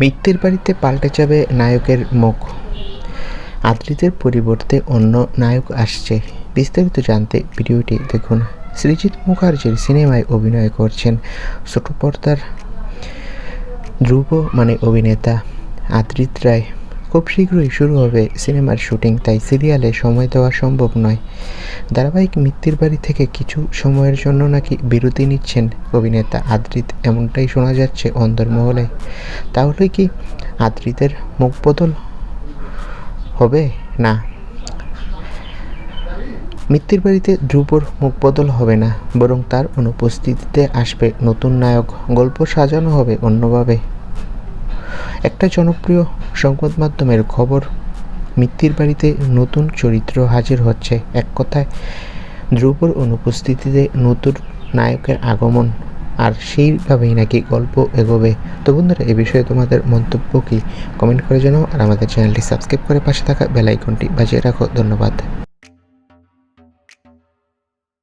মিথ্যের বাড়িতে পাল্টে যাবে নায়কের মুখ। আদ্রিতের পরিবর্তে অন্য নায়ক আসছে। বিস্তারিত জানতে ভিডিওটি দেখুন। সৃজিৎ মুখার্জির সিনেমায় অভিনয় করছেন ছোট পর্দার ধ্রুব মানে অভিনেতা আদ্রিত রায়। খুব শীঘ্রই শুরু হবে সিনেমার শুটিং, তাই সিরিয়ালে সময় দেওয়া সম্ভব নয়। ধারাবাহিক মৃত্যুর বাড়ি থেকে কিছু সময়ের জন্য নাকি বিরতি নিচ্ছেন অভিনেতা আদ্রিত, এমনটাই শোনা যাচ্ছে অন্দরমহলে তাহলে কি আদ্রিতের মুখ বদল হবে? না। মৃত্যুর বাড়িতে ধ্রুবর মুখ বদল হবে না, বরং তার অনুপস্থিতিতে আসবে নতুন নায়ক। গল্প সাজানো হবে অন্যভাবে। একটা জনপ্রিয় সংবাদ মাধ্যমের খবর, মিত্তির বাড়িতে নতুন চরিত্র হাজির হচ্ছে। এক কথায়, ধ্রুবর অনুপস্থিতিতে নতুন নায়কের আগমন, আর সেইভাবেই নাকি গল্প এগোবে। তো বন্ধুরা, এ বিষয়ে তোমাদের মন্তব্য কি? কমেন্ট করে জানাও, আর আমাদের চ্যানেলটি সাবস্ক্রাইব করে পাশে থাকা বেল আইকনটি বাজিয়ে রাখো। ধন্যবাদ।